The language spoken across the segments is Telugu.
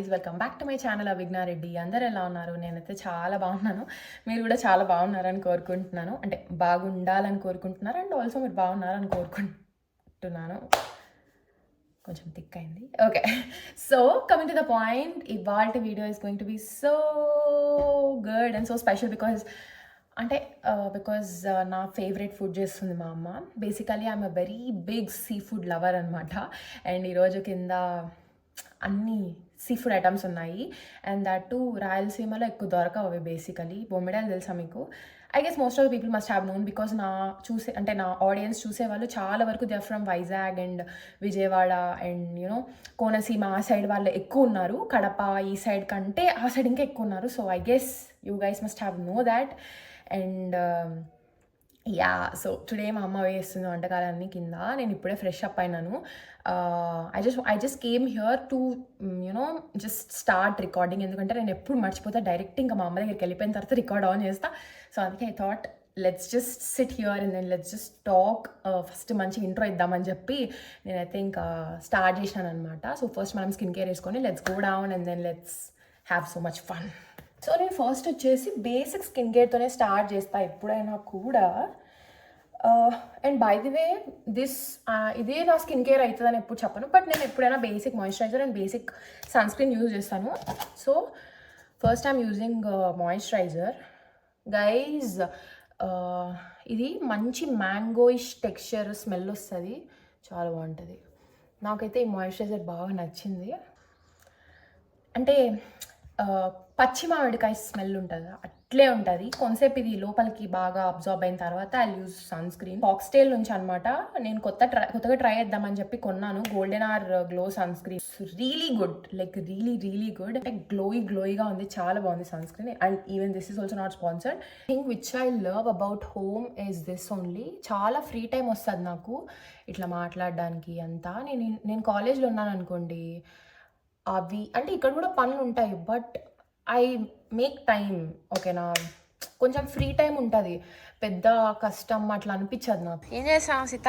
Guys welcome back to my channel Avighnareddy అందరు ఎలా ఉన్నారు? నేనైతే చాలా బాగున్నాను. మీరు కూడా చాలా బాగున్నారని కోరుకుంటున్నాను. అంటే బాగుండాలని కోరుకుంటున్నారు. అండ్ ఆల్సో మీరు బాగున్నారని కోరుకుంటున్నాను. కొంచెం థిక్ అయింది. Okay so coming to the point ఇవాళ video is going to be so good and so special because అంటే uh, బికాజ్ uh, నా ఫేవరెట్ ఫుడ్ చేస్తుంది మా అమ్మ. Basically I'm a very big seafood lover అనమాట అండ్ ఈరోజు కింద అన్నీ సీ ఫుడ్ ఐటమ్స్ ఉన్నాయి. అండ్ దట్ టు రాయలసీమలో ఎక్కువ దొరకవు అవి బేసికలీ బొమ్మిడాయలు తెలుసా మీకు? I guess most of the people must have known because నా చూసే అంటే నా ఆడియన్స్ చూసే వాళ్ళు చాలా వరకు they from Vizag and Vijayawada and you know Konaseema ఆ సైడ్ వాళ్ళు ఎక్కువ ఉన్నారు. కడప ఈ సైడ్ కంటే ఆ సైడ్ ఇంకా ఎక్కువ ఉన్నారు. So I guess you guys must have know that and yeah so today మా అమ్మ వేస్తుంది వంటకాలన్నీ కింద నేను ఇప్పుడే ఫ్రెష్ అప్ అయినాను. I just I just came here to you know just start recording ఎందుకంటే నేను ఎప్పుడు మర్చిపోతా డైరెక్ట్ ఇంకా మా అమ్మ దగ్గరికి వెళ్ళిపోయిన తర్వాత రికార్డ్ ఆన్ చేస్తా. సో అందుకే I thought let's just sit here and then let's just talk first మంచి ఇంట్రో ఇద్దామని చెప్పి నేనైతే ఇంకా స్టార్ట్ చేశాను అనమాట సో ఫస్ట్ మనం స్కిన్ కేర్ వేసుకొని let's go down and then let's have so much fun so నేను ఫస్ట్ వచ్చేసి బేసిక్ స్కిన్ కేర్తోనే స్టార్ట్ చేస్తా ఎప్పుడైనా కూడా. And by the way this ఇదే నా స్కిన్ కేర్ అవుతుందని ఎప్పుడు చెప్పను బట్ నేను ఎప్పుడైనా basic moisturiser and basic sunscreen use చేస్తాను so first I'm using moisturiser guys ఇది మంచి మ్యాంగోయిష్ టెక్స్చర్ స్మెల్ వస్తుంది. చాలా బాగుంటుంది. నాకైతే ఈ మాయిశ్చరైజర్ బాగా నచ్చింది. అంటే పచ్చి మామిడికాయ స్మెల్ ఉంటుంది. అట్లే ఉంటుంది. కొంతసేపు ఇది లోపలికి బాగా అబ్జార్బ్ అయిన తర్వాత I use sunscreen Foxtale నుంచి అనమాట నేను కొత్త ట్రై కొత్తగా ట్రై చేద్దామని చెప్పి కొన్నాను. Golden or glow sunscreen really good like really really good అంటే గ్లోయి గ్లోయిగా ఉంది. చాలా బాగుంది sunscreen and even this is also not sponsored think which I love about home is this only చాలా ఫ్రీ టైం వస్తుంది నాకు. ఇట్లా మాట్లాడడానికి అంతా. నేను నేను కాలేజ్లో ఉన్నాను అనుకోండి. అవి అంటే ఇక్కడ కూడా పనులు ఉంటాయి. బట్ ఐ మేక్ టైం ఓకేనా? కొంచెం ఫ్రీ టైం ఉంటుంది. పెద్ద కష్టం అట్లా అనిపించదు నాకు. ఏం చేస్తాను సీత?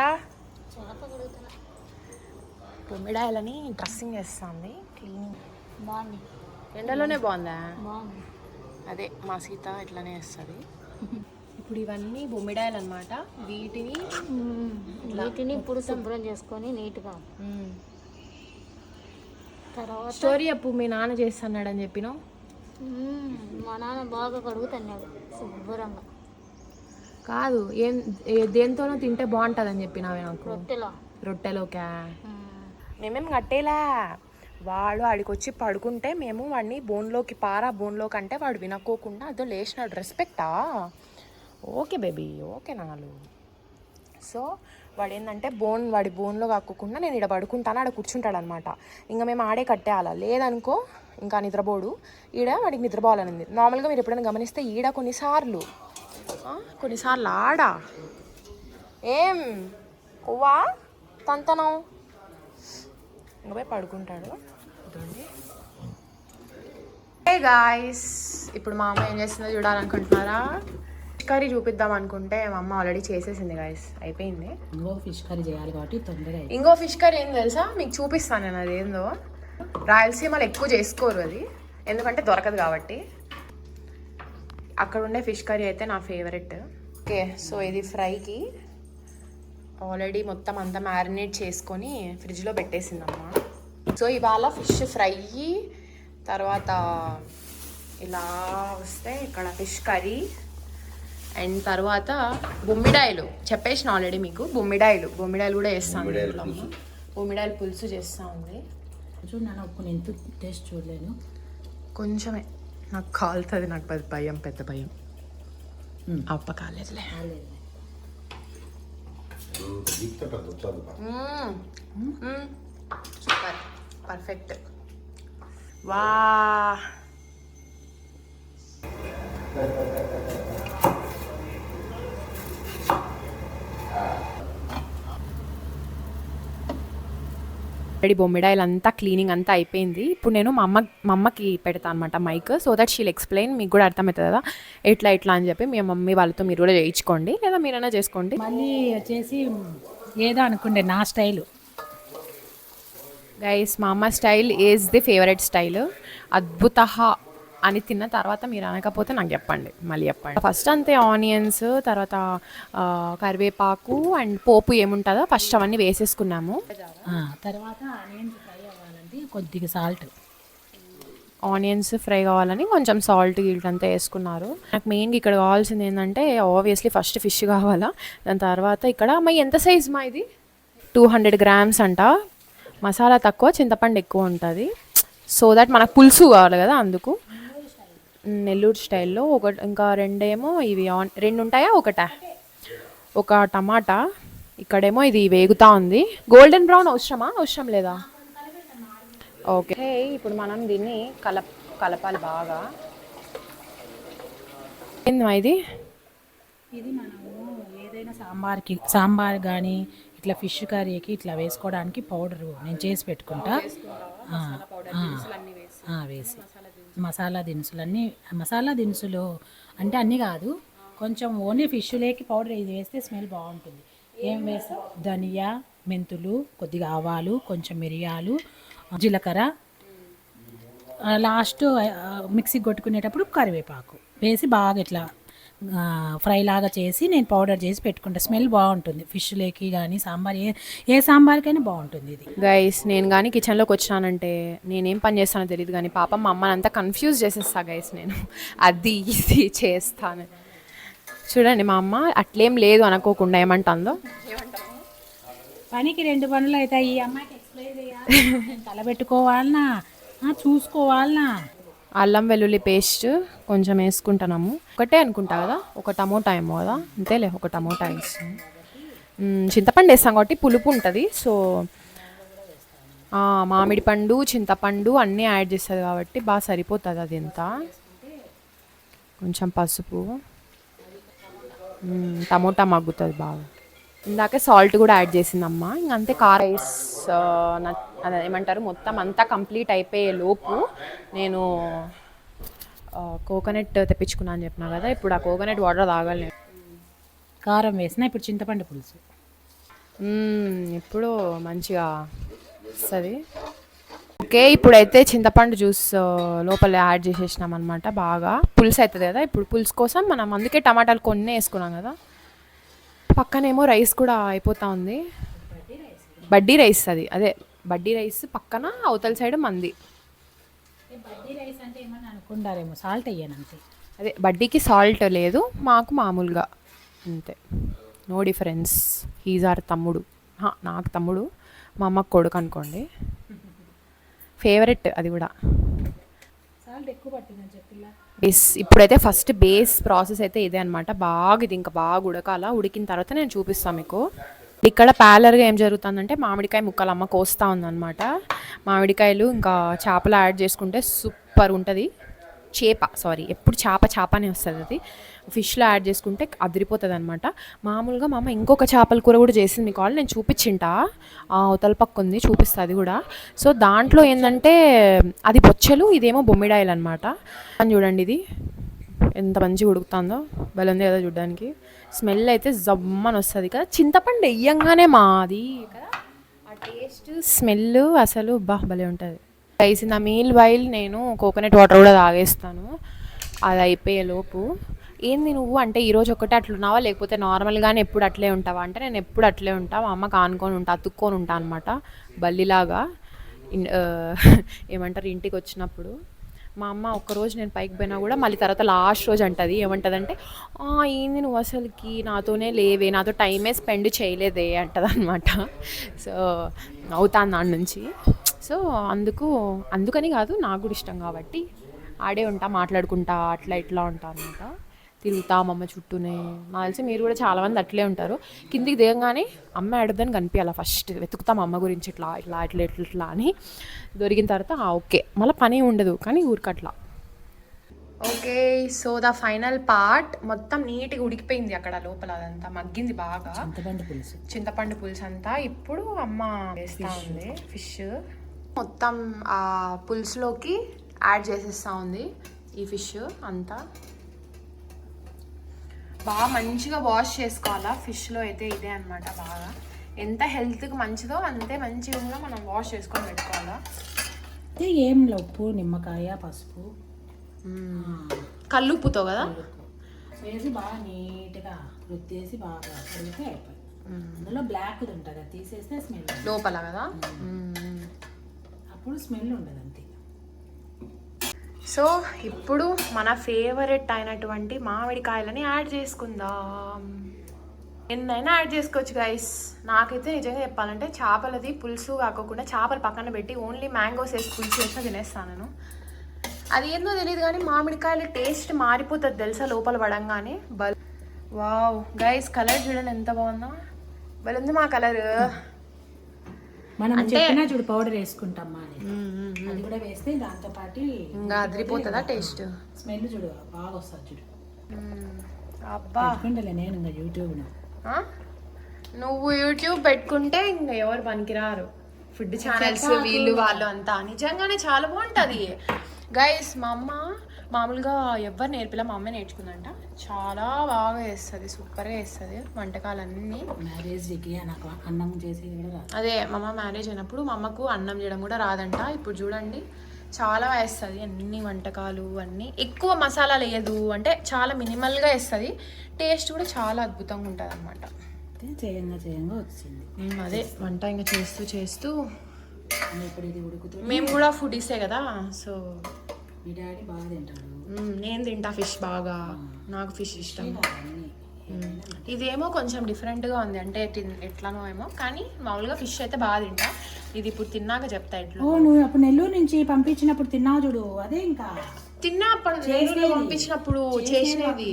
బొమ్మిడాయలని డ్రెస్సింగ్ చేస్తుంది. క్లీనింగ్ బాగుంది ఎండలోనే బాగుందా? బాగుంది అదే మా సీత ఇట్లానే వేస్తుంది ఇప్పుడు ఇవన్నీ బొమ్మిడాయలు అనమాట వీటిని వీటిని ఇప్పుడు శుభ్రం చేసుకొని నీట్గా. తర్వాత స్టోరీ అప్పు మీ నాన్న చేస్తున్నాడని చెప్పినావు. మ్మ్, మా నాన్న బాగా కడుగుతున్నాడు శుభ్రంగా. కాదు ఏం ఏ- దేంతోనో తింటే బాగుంటుందని చెప్పినావే నాకు. రొట్టెలో? రొట్టెలోకా? మ్మ్. మేమేం కట్టేలా? వాడు ఆడికొచ్చి పడుకుంటే మేము వాడిని బోన్లోకి పారా బోన్లోకి అంటే వాడు వినకోకుండా అదో లేచినాడు రెస్పెక్టా ఓకే బేబీ ఓకే నాలు సో వాడు ఏంటంటే బోన్ వాడి బోన్లో కాక్కకుండా నేను ఇక్కడ పడుకుంటాను ఆడ కూర్చుంటాడు అనమాట ఇంకా మేము ఆడే కట్టేయాలా? లేదనుకో ఇంకా నిద్రపోడు. ఈడ వాడికి నిద్రపోవాలనింది నార్మల్గా మీరు ఎప్పుడైనా గమనిస్తే ఈడ కొన్నిసార్లు కొన్నిసార్లు ఆడ? ఏం? కొవ్వా? తంతనం? ఇంకా పోయి పడుకుంటాడు. గాయస్ ఇప్పుడు మా అమ్మ ఏం చేస్తుందో చూడాలనుకుంటున్నారా? కర్రీ చూపిద్దాం అనుకుంటే మా అమ్మ ఆల్రెడీ చేసేసింది గాయస్ అయిపోయింది. ఇంకో ఫిష్ కర్రీ చేయాలి కాబట్టి తొందరగా. ఇంకో ఫిష్ కర్రీ ఏం తెలుసా? మీకు చూపిస్తాను నేను అది ఏందో. రాయలసీమలో ఎక్కువ చేసుకోరు అది. ఎందుకంటే దొరకదు కాబట్టి. అక్కడ ఉండే ఫిష్ కర్రీ అయితే నా ఫేవరెట్ ఓకే సో ఇది ఫ్రైకి ఆల్రెడీ మొత్తం అంతా మ్యారినేట్ చేసుకొని ఫ్రిడ్జ్లో పెట్టేసిందమ్మా. సో ఇవాళ ఫిష్ ఫ్రై తర్వాత ఇలా వస్తే ఇక్కడ ఫిష్ కర్రీ. అండ్ తర్వాత బొమ్మిడాయలు చెప్పేసిన ఆల్రెడీ మీకు. బొమ్మిడాయలు బొమ్మిడాయలు కూడా అమ్మ. బొమ్మిడాయలు పులుసు. చేస్తూ ఉంది. చూడు నాన్న ఒక్క నేను ఎంత టేస్ట్ చూడలేను? కొంచెమే. నాకు కాలుతుంది నాకు పెద్ద భయం పెద్ద భయం. అప్ప కాలేదులే. కాలేదు. సూపర్. పర్ఫెక్ట్. వా రెడీ బొమ్మిడాయిలు అంతా క్లీనింగ్ అంతా అయిపోయింది. ఇప్పుడు నేను మా అమ్మ మా అమ్మకి పెడతాను అనమాట mic so that she'll explain మీకు కూడా అర్థమవుతుంది కదా ఎట్లా ఎట్లా అని చెప్పి మీ మమ్మీ వాళ్ళతో మీరు కూడా చేయించుకోండి. లేదా మీరైనా చేసుకోండి. మళ్ళీ వచ్చేసి ఏదో అనుకుండే నా స్టైలు. గైస్ మా అమ్మ style is the favourite style అద్భుత అని తిన్న తర్వాత మీరు అనకపోతే నాకు చెప్పండి. మళ్ళీ చెప్పండి. ఫస్ట్ అంతే ఆనియన్స్ తర్వాత ఆ, కరివేపాకు అండ్ పోపు ఏముంటుందో ఫస్ట్ అవన్నీ వేసేసుకున్నాము. ఆ, తర్వాత ఆనియన్స్ ఫ్రై అవ్వాలంటే కొద్దిగా సాల్ట్. ఆనియన్స్ ఫ్రై కావాలని కొంచెం సాల్ట్ గిల్ట్ అంతా వేసుకున్నారు. నాకు మెయిన్గా ఇక్కడ కావాల్సింది ఏంటంటే ఆబ్వియస్లీ ఫస్ట్ ఫిష్ కావాలా. దాని తర్వాత ఇక్కడ మా ఎంత సైజ్ మా ఇది? టూ హండ్రెడ్ గ్రామ్స్ అంట. మసాలా తక్కువ చింతపండు ఎక్కువ ఉంటుంది. సో దట్ మనకు పులుసు కావాలి కదా అందుకు. నెల్లూరు స్టైల్లో ఒక ఇంకా రెండేమో ఇవి ఆన్ రెండు ఉంటాయా ఒకటా? ఒక టమాటా ఇక్కడేమో ఇది వేగుతా ఉంది. గోల్డెన్ బ్రౌన్ అవసరమా? అవసరం లేదా? ఓకే. ఇప్పుడు మనం దీన్ని కలప కలపాలి బాగా. ఏంది మా ఇది? ఇది మనము ఏదైనా సాంబార్కి సాంబార్ కానీ ఇట్లా ఫిష్ కర్రీకి ఇట్లా వేసుకోవడానికి పౌడర్ నేను చేసి పెట్టుకుంటా. వేసి. మసాలా దినుసులన్నీ మసాలా దినుసులు అంటే అన్నీ కాదు కొంచెం ఓన్లీ ఫిష్లేకి పౌడర్ ఇది వేస్తే స్మెల్ బాగుంటుంది. ఏం వేస్తా? ధనియా మెంతులు కొద్దిగా ఆవాలు కొంచెం మిరియాలు జీలకర్ర. లాస్ట్ మిక్సీ కొట్టుకునేటప్పుడు కరివేపాకు వేసి బాగా ఇట్లా ఫ్రై లాగా చేసి నేను పౌడర్ చేసి పెట్టుకుంటా. స్మెల్ బాగుంటుంది. ఫిష్లోకి కానీ సాంబార్ ఏ ఏ సాంబార్కైనా బాగుంటుంది ఇది. గైస్ నేను కానీ కిచెన్లోకి వచ్చానంటే నేనేం పని చేస్తానో తెలియదు కానీ పాపం మా అమ్మని అంతా కన్ఫ్యూజ్ చేసేస్తా గైస్ నేను. అది ఇది చేస్తాను. చూడండి మా అమ్మ అట్లేం లేదు అనుకోకుండా ఏమంటుందో. పనికి రెండు పనులు అవుతాయి. ఈ అమ్మాయికి ఎక్స్ప్లెయిన్ చేయాలి. తలబెట్టుకోవాలనా చూసుకోవాలనా? అల్లం వెల్లుల్లి పేస్ట్ కొంచెం వేసుకుంటున్నాము ఒకటే అనుకుంటా కదా ఒక టమోటా ఏమో కదా అంతేలే ఒక టమోటా వేస్తాం చింతపండు వేస్తాం కాబట్టి పులుపు ఉంటుంది సో మామిడి పండు చింతపండు అన్నీ యాడ్ చేస్తుంది కాబట్టి బాగా సరిపోతుంది అది ఎంత. కొంచెం పసుపు. టమోటా మగ్గుతుంది బాగా. ఇందాకే సాల్ట్ కూడా యాడ్ చేసిందమ్మా ఇంక అంతే వేస్ అదే ఏమంటారు మొత్తం అంతా కంప్లీట్ అయిపోయే లోపు నేను కోకోనట్ తెప్పించుకున్నాను అని చెప్పినా కదా ఇప్పుడు ఆ కోకోనట్ వాటర్ తాగాలి నేను. కారం వేసిన ఇప్పుడు చింతపండు పులుసు. ఇప్పుడు మంచిగా వస్తుంది. ఓకే ఇప్పుడైతే చింతపండు జ్యూస్ లోపల యాడ్ చేసేసినాం అనమాట బాగా. పులుసు అవుతుంది కదా ఇప్పుడు పులుసు కోసం మనం అందుకే టమాటాలు కొన్ని వేసుకున్నాం కదా. పక్కనేమో రైస్ కూడా అయిపోతా ఉంది. బడ్డీ రైస్ అది అదే. బడ్డీ రైస్ పక్కన అవతల సైడ్ మంది. బడ్డీ రైస్ అంటే ఏమన్నా అనుకుంటారేమో సాల్ట్ అయ్యాను అంతే. అదే బడ్డీకి సాల్ట్ లేదు మాకు మామూలుగా. అంతే. నో డిఫరెన్స్ హీజ్ ఆర్ తమ్ముడు. నాకు తమ్ముడు మా అమ్మకు కొడుకు అనుకోండి. ఫేవరెట్ అది కూడా. బేస్ ఇప్పుడైతే ఫస్ట్ బేస్ ప్రాసెస్ అయితే ఇదే అనమాట బాగా ఇది ఇంకా బాగా ఉడకాల? ఉడికిన తర్వాత నేను చూపిస్తాను మీకు. ఇక్కడ ప్యాలర్గా ఏం జరుగుతుందంటే మామిడికాయ ముక్కలు అమ్మ కోస్తా ఉందన్నమాట. మామిడికాయలు ఇంకా చేపలు యాడ్ చేసుకుంటే సూపర్ ఉంటుంది. చేప సారీ ఎప్పుడు చేప చేపనే వస్తుంది అది. ఫిష్లో యాడ్ చేసుకుంటే అదిరిపోతుంది అనమాట మామూలుగా మా అమ్మ ఇంకొక చేపల కూర కూడా చేసింది మీకు వాళ్ళు నేను చూపించింటా. ఆ అవతల పక్క ఉంది చూపిస్తా అది కూడా. సో దాంట్లో ఏంటంటే అది బొచ్చెలు ఇదేమో బొమ్మిడాయలు అనమాట అని చూడండి ఇది. ఎంత మంచిగా ఉడుకుతుందో. భలే ఉంది కదా చూడడానికి. స్మెల్ అయితే జమ్మని వస్తుంది కదా. చింతపండు వెయ్యంగానే మాది కదా. ఆ టేస్ట్ స్మెల్ అసలు బా భలే ఉంటుంది. రైస్ నా మీల్ వైల్ నేను కోకోనట్ వాటర్ కూడా తాగేస్తాను. అది అయిపోయే లోపు. ఏంది నువ్వు? అంటే ఈరోజు ఒకటే అట్లున్నావా లేకపోతే నార్మల్గానే ఎప్పుడు అట్లే ఉంటావా? అంటే నేను ఎప్పుడు అట్లే ఉంటా? మా అమ్మకి ఆనుకొని ఉంటా అతుక్కొని ఉంటా అనమాట బల్లిలాగా. ఏమంటారు? ఇంటికి వచ్చినప్పుడు. మా అమ్మ ఒక్కరోజు నేను పైకి పోయినా కూడా మళ్ళీ తర్వాత లాస్ట్ రోజు అంటుంది. ఏమంటుంది అంటే ఏంది నువ్వు అసలుకి నాతోనే లేవే నాతో టైమే స్పెండ్ చేయలేదే అంటది అనమాట సో అవుతాను దాని నుంచి సో అందుకు అందుకని కాదు నాకు కూడా ఇష్టం కాబట్టి ఆడే ఉంటా మాట్లాడుకుంటా అట్లా ఇట్లా ఉంటా అనమాట తిరుగుతా అమ్మ చుట్టూనే నాకు తెలిసి మీరు కూడా చాలా మంది అట్లే ఉంటారు. కిందికి దిగంగానే అమ్మ ఆడదని కనిపించాలి ఫస్ట్ వెతుకుతాం అమ్మ గురించి ఇట్లా ఇట్లా ఇట్లా ఇట్లా ఇట్లా అని దొరికిన తర్వాత "ఆ, ఓకే. మళ్ళీ పని ఉండదు కానీ ఊరికట్లా. Okay so the final part మొత్తం నీట్గా ఉడికిపోయింది అక్కడ లోపల అదంతా మగ్గింది బాగా. చింతపండు పులుసు. చింతపండు పులుసు అంతా ఇప్పుడు అమ్మ వేస్తా ఉంది ఫిష్ మొత్తం ఆ పులుసులోకి యాడ్ చేసేస్తా ఉంది ఈ ఫిష్ అంతా. బాగా మంచిగా వాష్ చేసుకోవాలా? ఫిష్లో అయితే ఇదే అన్నమాట బాగా. ఎంత హెల్త్కి మంచిదో అంతే మంచిగా కూడా మనం వాష్ చేసుకొని పెట్టుకోవాలా? అయితే ఏం ఉప్పు నిమ్మకాయ పసుపు. కల్లుప్పుతో కదా? వేసి బాగా నీట్గా రుద్దేసి బాగా కడిగితే అయిపోయింది. అందులో బ్లాక్ ఉంటుంది. అది తీసేస్తే స్మెల్ లోపల కదా. అప్పుడు స్మెల్ ఉండదు అంతే. సో ఇప్పుడు మన ఫేవరెట్ అయినటువంటి మామిడికాయలని యాడ్ చేసుకుందాం. ఎన్నైనా యాడ్ చేసుకోవచ్చు గైస్ నాకైతే నిజంగా చెప్పాలంటే చేపలది పులుసు కాకుండా చేపలు పక్కన పెట్టి ఓన్లీ మ్యాంగోస్ వేసి పులుసు వేసినా తినేస్తాను నేను. అది ఏందో తెలియదు కానీ మామిడికాయల టేస్ట్ మారిపోతుంది తెలుసా లోపల పడంగానే? బల్ వావ్ గైస్ కలర్ చూడండి ఎంత బాగుందో. బలుంది మా కలర్ మనం చెప్పినా చూడు పౌడర్ వేసుకుంటాం అని. అది కూడా వేస్తే దాంతో పాటు ఇంకా అదిరిపోతుందా టేస్ట్ స్మెల్ చూడు బాగా వస్తుంది చూడు. అబ్బా. పెట్టుకుంటలే నేను ఇంకా యూట్యూబ్లో ఆ? నువ్వు యూట్యూబ్ పెట్టుకుంటే ఇంకా ఎవరు పనికిరారు. ఫుడ్ ఛానల్స్ వీళ్ళు వాళ్ళు అంతా. నిజంగానే చాలా బాగుంటుంది. గైస్ మా అమ్మ మామూలుగా ఎవరు నేర్పిలా మా అమ్మ నేర్చుకుందంట. చాలా బాగా వేస్తుంది సూపర్గా వేస్తుంది వంటకాలన్నీ. మ్యారేజ్కి నాకు అన్నం చేసేది కూడా అదే మా అమ్మ మ్యారేజ్ అయినప్పుడు మా అమ్మకు అన్నం చేయడం కూడా రాదంట. ఇప్పుడు చూడండి చాలా వేస్తుంది అన్ని వంటకాలు అన్నీ. ఎక్కువ మసాలాలు వేయదు అంటే చాలా మినిమల్గా వేస్తుంది టేస్ట్ కూడా చాలా అద్భుతంగా ఉంటుంది అనమాట చేయంగా చేయంగా వచ్చింది. అదే వంట ఇంకా చేస్తూ చేస్తూ ఇంకా ఇప్పుడు ఇది ఉడుకుతుంది. మేము కూడా ఫుడ్ ఇస్తే కదా సో మీ డాడీ బాగా తింటాడు. నేను తింటా ఫిష్ బాగా. నాకు ఫిష్ ఇష్టం. ఇదేమో కొంచెం డిఫరెంట్గా ఉంది. అంటే ఎట్లానో ఏమో. కానీ మామూలుగా ఫిష్ అయితే బాగా తింటా. ఇది ఇప్పుడు తిన్నాక చెప్తా ఎట్లా ఓ నువ్వు అప్పుడు నెల్లూరు నుంచి పంపించినప్పుడు తిన్నావు చూడు. అదే ఇంకా. తిన్నా అప్పుడు నెల్లూరులో పంపించినప్పుడు చేసినది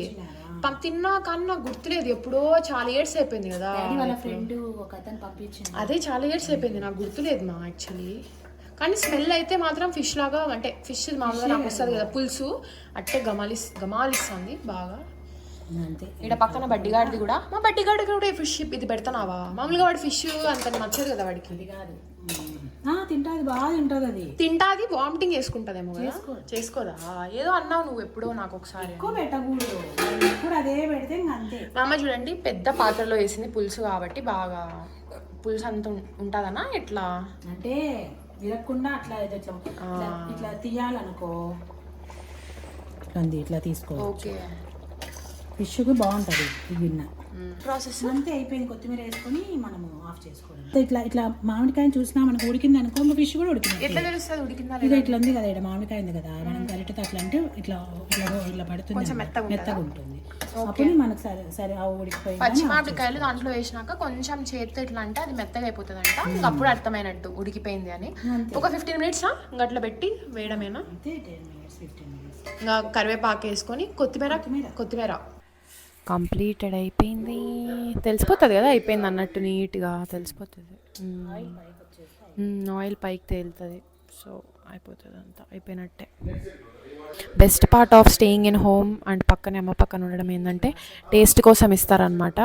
తిన్నా కానీ నాకు గుర్తులేదు. ఎప్పుడో చాలా ఇయర్స్ అయిపోయింది కదా. వాళ్ళ ఫ్రెండ్ ఒక అతను పంపించింది అదే చాలా ఇయర్స్ అయిపోయింది. నాకు గుర్తులేదు మా యాక్చువల్లీ కానీ స్మెల్ అయితే మాత్రం ఫిష్ లాగా అంటే ఫిష్ మామూలుగా నాకు వస్తుంది కదా పులుసు అట్టే గమాలిస్ గమాలిస్తుంది బాగా. అంతే. ఇక్కడ పక్కన బడ్డిగాడిది కూడా. మా బడ్డిగాడికి కూడా ఫిష్ ఇది పెడతానావా? మామూలుగా వాడు ఫిష్ అంత నచ్చదు కదా వాడికి. అది కాదు ఆ, తింటాది బాగా తింటుంది అది తింటాది వామిటింగ్ చేసుకుంటదేమో కదా. చేసుకోదా? ఏదో అన్నావు నువ్వు ఎప్పుడో నాకు ఒకసారి ఎక్కువ పెట్టకూడదు. ఇప్పుడు అదే పెడితే అంతే. మా అమ్మ చూడండి పెద్ద పాత్రలో వేసింది పులుసు కాబట్టి బాగా పులుసు అంత ఉంటుందనా? ఎట్లా? అంటే విరగకుండా అట్లా ఇట్లా ఇట్లా తీయాలనుకో. ఇట్లా ఇట్లా తీసుకో ఓకే. ఫిష్కి బాగుంటుంది ఈ గిన్నె. ప్రాసెస్. అంతే అయిపోయింది. కొత్తిమీర వేసుకొని మనము ఆఫ్ చేసుకోవడం ఇట్లా ఇట్లా మామిడికాయని చూసినా మనకు ఉడికింది అనుకో ఇంకా ఫిష్ కూడా ఉడికింది ఎట్లా తెలుస్తుంది ఉడికిందా ఇక ఇట్లా ఉంది కదా ఇక్కడ మామిడికాయ ఉంది కదా. మనం గరిటతో అట్లా అంటే ఇట్లా ఇట్లా ఇట్లా పడుతుంది. మెత్తగా ఉంటుంది? అప్పుడు మనకు సరే సరే ఆ ఉడికిపోయింది పచ్చి మామిడికాయలు దాంట్లో వేసినాక కొంచెం చేతితో ఇట్లా అంటే అది మెత్తగా అయిపోతుంది అంట అప్పుడు అర్థమైనట్టు ఉడికిపోయింది అని. ఒక ఫిఫ్టీన్ మినిట్స్ అట్లా పెట్టి వేయడమేనా? ఇంకా కరివేపాకు వేసుకొని కొత్తిమీర. కొత్తిమీర. కంప్లీటెడ్ అయిపోయింది. తెలిసిపోతుంది కదా అయిపోయింది అన్నట్టు నీట్గా తెలిసిపోతుంది. ఆయిల్ పైకి తేలుతుంది. సో అయిపోతుంది అంతా అయిపోయినట్టే. Best part of staying in home and పక్కనే అమ్మ పక్కన ఉండడం ఏంటంటే టేస్ట్ కోసం ఇస్తారనమాట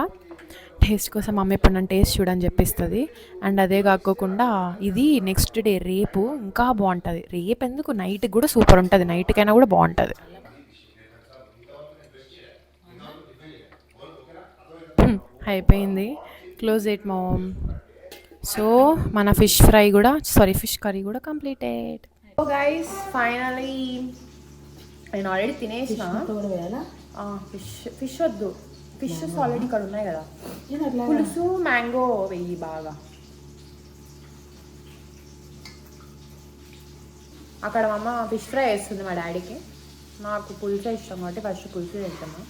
టేస్ట్ కోసం అమ్మ ఇప్పుడు నన్ను టేస్ట్ చూడని చెప్పిస్తుంది. అండ్ అదే కాకోకుండా ఇది నెక్స్ట్ డే రేపు ఇంకా బాగుంటుంది రేపు ఎందుకు నైట్కి కూడా సూపర్ ఉంటుంది. నైట్కైనా కూడా బాగుంటుంది హ్మ్, అయిపోయింది. Close it mom. సో మన ఫిష్ ఫ్రై కూడా సారీ ఫిష్ కర్రీ కూడా కంప్లీటెడ్ ఓ గైస్ ఫైనలీ నేను ఆల్రెడీ తినేసిన. ఫిష్ ఫిష్ వద్దు. ఫిషెస్ ఆల్రెడీ ఇక్కడ ఉన్నాయి కదా. పులుసు మ్యాంగో వెయ్యి బాగా. అక్కడ మా అమ్మ ఫిష్ ఫ్రై వేస్తుంది మా డాడీకి. నాకు పులుసే ఇష్టం కాబట్టి ఫస్ట్ పులుసు తింటాను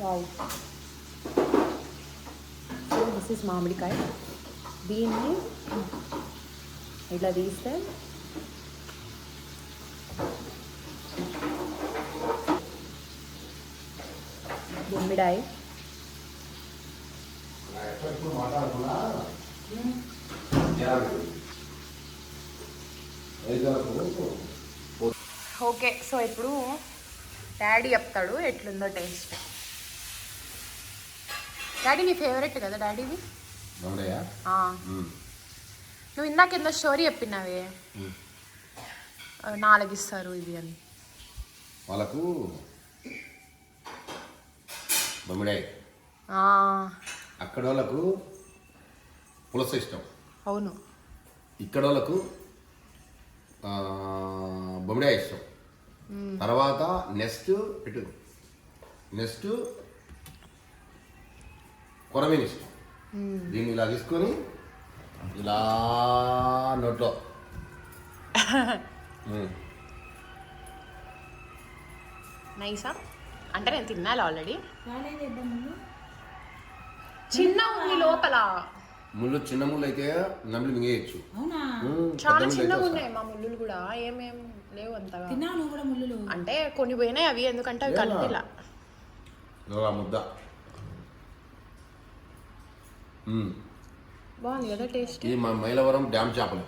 వావ్ సో దిస్ ఇస్ మామిడికాయ దీన్ని ఇట్లా తీస్తే గుమ్మిడాయి ఓకే సో ఇప్పుడు డాడీ చెప్తాడు ఎట్లుందో టేస్ట్. డాడీ నీ ఫేవరెట్ కదా డాడీది. నువ్వు ఇందాక ఎందో స్టోరీ చెప్పినావే. ఆ, నాలుగు ఇస్తారు ఇది అని. వాళ్ళకు బొమ్మిడాయి. అక్కడ వాళ్ళకు పులస ఇష్టం. అవును. ఇక్కడ వాళ్ళకు బొమ్మిడాయి ఇష్టం. తర్వాత నెక్స్ట్ ఇటు నెక్స్ట్ కొరమీని దీన్ని ఇలా తీసుకొని ఇలా నోట్లో. నైసా? అంటే నేను తిన్నాను ఆల్రెడీ? చిన్న ఉంది లోపల. ముళ్ళు చిన్న ముళ్ళు అయితే నమిలి మింగేయచ్చు. అవునా. చాలా ముళ్ళు చిన్నగా అయితే ఉన్నాయి మా ముళ్ళులు కూడా. ఏమేం లేవు అంతగా. తిన్నావు నువ్వు కూడా ముళ్ళు అంటే కొన్ని పోయినాయి అవి ఎందుకంటే అవి ఆ ముద్ద. బాగుంది కదా టేస్ట్? ఇది మా మైలవరం డ్యామ్ చేపలు.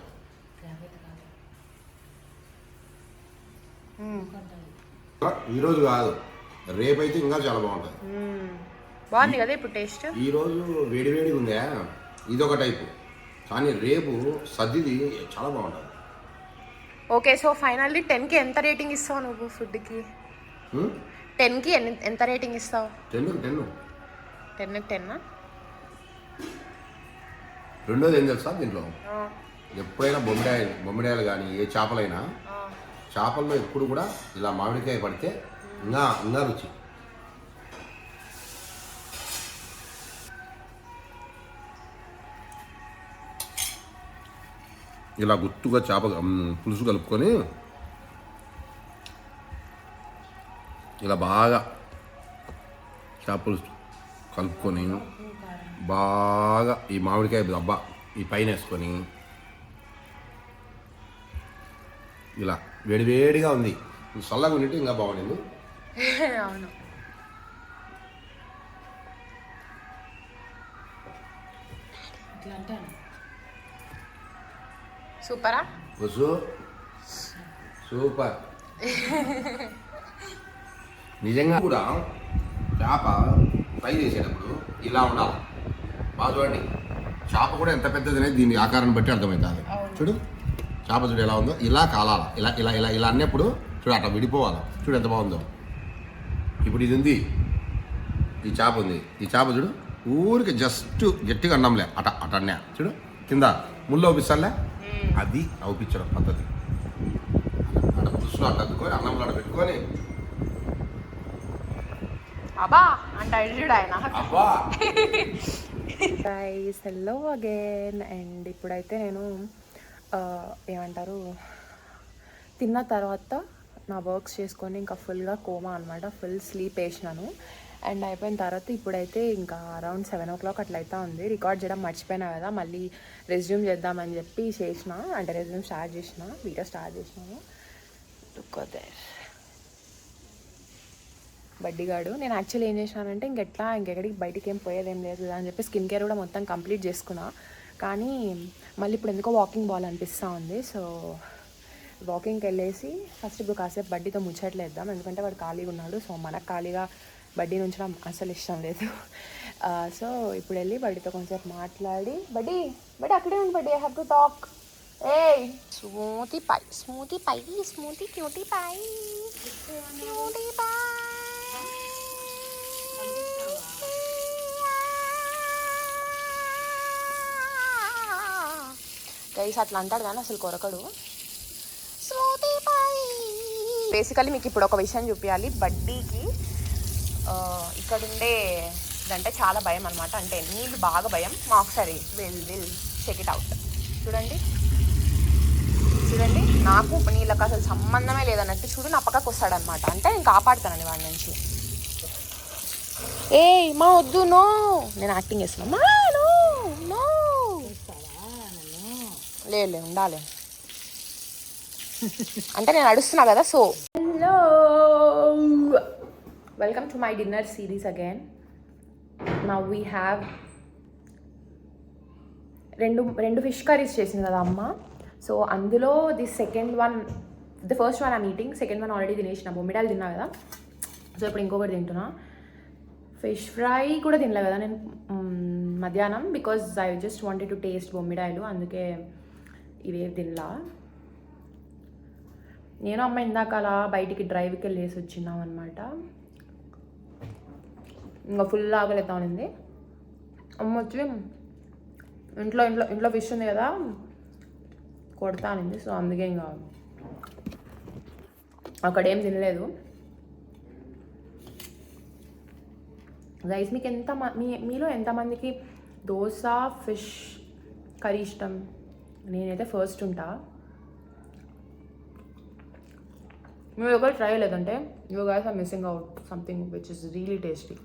ఈరోజు కాదు. రేపైతే ఇంకా చాలా బాగుంటుంది. బాగుంది కదా ఇప్పుడు టేస్ట్? ఈరోజు వేడివేడి ఉందా? ఇదొక టైపు. కానీ రేపు సద్దిది చాలా బాగుంటుంది. ఓకే సో ఫైనల్లీ టెన్కి ఎంత రేటింగ్ ఇస్తావు నువ్వు ఫుడ్కి? టెన్కి ఎంత రేటింగ్ ఇస్తావు? టెన్ టెన్ టెన్ టెన్ రెండోది ఏం తెలుసా దీంట్లో? ఎప్పుడైనా బొమ్మిడాయ బొమ్మిడాయలు కానీ ఏ చేపలైనా చేపల్లో ఎప్పుడు కూడా ఇలా మామిడికాయ పడితే ఇంకా ఇంకా రుచి. ఇలా గుత్తుగా చేప పులుసు కలుపుకొని ఇలా బాగా చేప పులుసు కలుపుకొని బాగా ఈ మామిడికాయ దబ్బ ఈ పైన వేసుకొని ఇలా వేడివేడిగా ఉంది. చల్లగా ఉండింటే ఇంకా బాగుండింది. అవును. ఇట్లా అంటాను. సూపరా? వసు సూపర్. నిజంగా కూడా చేప ఫ్రై చేసేటప్పుడు ఇలా ఉండాలి. బాగా చూడండి. చేప కూడా ఎంత పెద్దది అనేది దీని ఆకారాన్ని బట్టి అర్థమవుతుంది చూడు. చేప చూడు ఎలా ఉందో. ఇలా కాలాల. ఇలా ఇలా ఇలా ఇలా అన్నప్పుడు చూడు అట్లా విడిపోవాలి. చూడు ఎంత బాగుందో. ఇప్పుడు ఇది ఉంది. ఈ చేప ఉంది. ఈ చేప చూడు. ఊరికి జస్ట్ గట్టిగా అన్నంలే. అట అట అన్నా చూడు. కింద ముళ్ళు అవుపిస్తానులే అది అవుపించడం పద్ధతి. అక్కడ పులుసులో అట్ట అద్దుకొని అన్నంలో అట్ట పెట్టుకొని. అబ్బా అంటే చూడు ఆయన. అబ్బా. గైస్ హెల్లో అగైన్ అండ్ ఇప్పుడైతే నేను ఏమంటారు తిన్న తర్వాత నా వర్క్స్ చేసుకొని ఇంకా ఫుల్గా కోమా అనమాట ఫుల్ స్లీప్ వేసినాను. అండ్ అయిపోయిన తర్వాత ఇప్పుడైతే ఇంకా అరౌండ్ సెవెన్ ఓ క్లాక్ అట్లయితే ఉంది. రికార్డ్ చేయడం మర్చిపోయినా కదా మళ్ళీ రెజ్యూమ్ చేద్దామని చెప్పి చేసిన అంటే రెజ్యూమ్ స్టార్ట్ చేసిన వీడియో స్టార్ట్ చేసినాను దుక్కోదేర్ బడ్డీగాడు నేను యాక్చువల్లీ ఏం చేసినానంటే ఇంకెట్లా ఇంకెక్కడికి బయటికి ఏం పోయేదేం లేదు అని చెప్పి స్కిన్ కేర్ కూడా మొత్తం కంప్లీట్ చేసుకున్నా. కానీ మళ్ళీ ఇప్పుడు ఎందుకో వాకింగ్ బాల్ అనిపిస్తూ ఉంది. సో వాకింగ్కి వెళ్ళేసి ఫస్ట్ ఇప్పుడు కాసేపు బడ్డీతో ముచ్చట్లేద్దాం. ఎందుకంటే వాడు ఖాళీగా ఉన్నాడు. సో మనకు ఖాళీగా బడ్డీ నుంచడం అసలు ఇష్టం లేదు. సో ఇప్పుడు వెళ్ళి బడ్డీతో కొంచెంసేపు మాట్లాడి బడ్డీ బడ్డీ అక్కడే ఉంది buddy I have to talk a smoothie pie smoothie pie smoothie cutie pie cutie pie. Guys అట్లా అంటాడు కానీ అసలు కొరకడు. బేసికలీ మీకు ఇప్పుడు ఒక విషయం చూపించాలి బడ్డీకి ఇక్కడ ఉండే అంటే చాలా భయం అనమాట అంటే నీళ్ళు బాగా భయం. మా ఒకసారి will will check it out చూడండి. చూడండి. నాకు నీళ్ళకి అసలు సంబంధమే లేదన్నట్టు చూడు నా పక్కకు వస్తాడనమాట అంటే నేను కాపాడుతానని వాడి నుంచి. ఏ మా వద్దు నో. నేను యాక్టింగ్ చేస్తున్నా. మా నో నో. లేదు లేదు ఉండాలి. అంటే నేను అడుస్తున్నా కదా so welcome to my dinner series again నా వీ హ్యావ్ రెండు రెండు ఫిష్ కర్రీస్ చేసింది కదా అమ్మ. సో అందులో the second one the first one ఆ మీటింగ్ సెకండ్ వన్ ఆల్రెడీ తినేసిన. బొమ్మిడాలు తిన్నా కదా. సో ఇప్పుడు ఇంకొకటి తింటున్నా. ఫిష్ ఫ్రై కూడా తినలే కదా నేను మధ్యాహ్నం because I just wanted to taste బొమ్మిడాయలు అందుకే ఇవేవి తినలా. నేను అమ్మ ఇందాక అలా బయటికి డ్రైవ్కి వెళ్ళేసి వచ్చినాం అనమాట ఇంకా ఫుల్ ఆకలితా ఉంది అమ్మ వచ్చి ఇంట్లో ఇంట్లో ఇంట్లో ఫిష్ ఉంది కదా కొడతా అనింది సో అందుకే ఇంకా అక్కడ ఏం తినలేదు. రైస్ మీకు ఎంత మ- మీ మీలో ఎంతమందికి దోశ ఫిష్ కర్రీ ఇష్టం? నేనైతే ఫస్ట్ ఉంటా. మీరు ఒకటి ట్రై లేదంటే you guys are missing out something which is really tasty